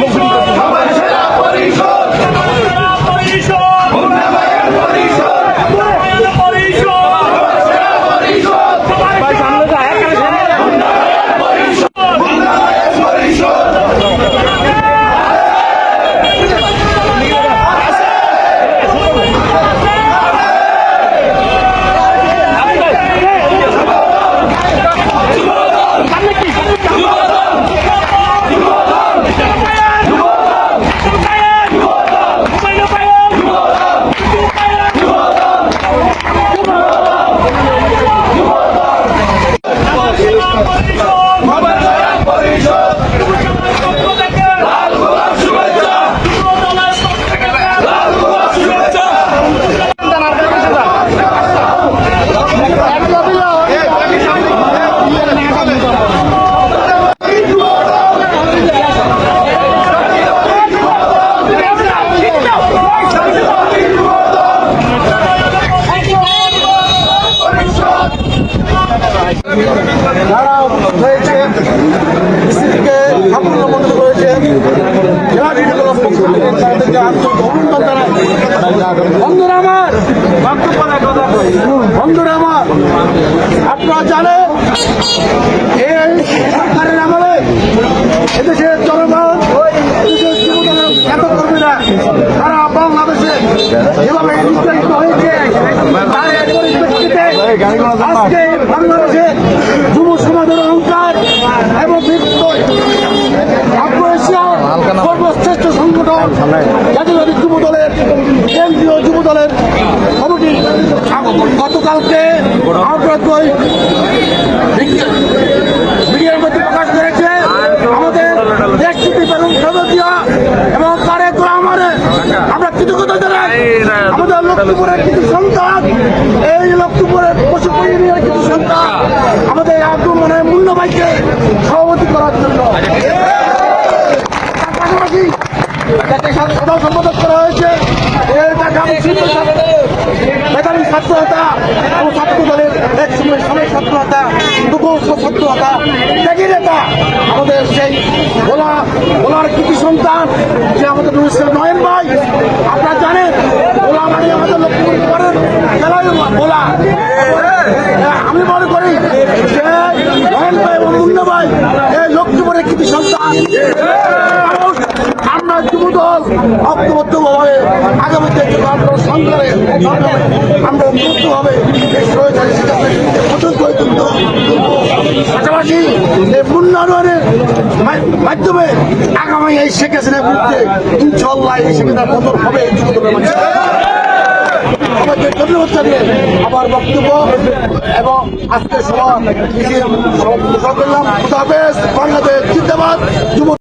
মুখ্যমন্ত্রী যারা হয়েছে স্ত্রীকে সাফল্য মন্ডিত করেছে জেলা বিদ্যালয়ের পক্ষ থেকে তাদেরকে আন্তরিক অভিনন্দন জানাই বন্ধুরা আমার বন্ধুরা আমার, আপনারা জানেন, এই সরকারের আমলে এদেশের জনগণ এত কর্মীরা সারা বাংলাদেশে যেভাবে নির্যাতিত হয়েছে, তার পরিপ্রেক্ষিতে আজকে বাংলাদেশে যুব দলের, কেন্দ্রীয় যুব দলের কমিটি আগ্রহ ভিডিওর মধ্যে প্রকাশ করেছে। আমাদের দেশটিতে বেগম এবং তারেক রহমানের আমরা কৃতজ্ঞতা কিছু সন্তান, এই লক্ষ্মীপুরের পশু ইউনিয়নের কিছু সন্তান আমাদের আব্দুল মনের মূল্যবাইকে সভাপতি করার জন্য। যাকে সাধারণ সম্পাদক করা হয়েছে। এর মেধাবী ছাত্র হতা ছাত্র দলের এক সময় সাবেক ছাত্র হতা দুপুর ছাত্র ত্যাগী নেতা আমাদের সেই ভোলা, ভোলার কৃতি সন্তান, যে আমাদের রয়েছে নয়ন ভাই, আপনারা জানেন, ভোলা মানে আমাদের লক্ষ্মীপুর পরের জেলায় ভোলা। আমি মনে করি যে নয়ন ভাই এবং মুন্না ভাই, এই লক্ষ্মীপুরের কৃতি সন্তান। যুবদল ঐক্যবদ্ধভাবে আগামীতে মাধ্যমে আগামী এই শেখ হাসিনার বিরুদ্ধে ইনশাল্লাহ এই শেখ পতন হবে, এই আমাদের ধন্যবাদ জানিয়ে আমার বক্তব্য এবং আজকে সভা সমাপ্ত করলাম। বাংলাদেশ জিন্দাবাদ।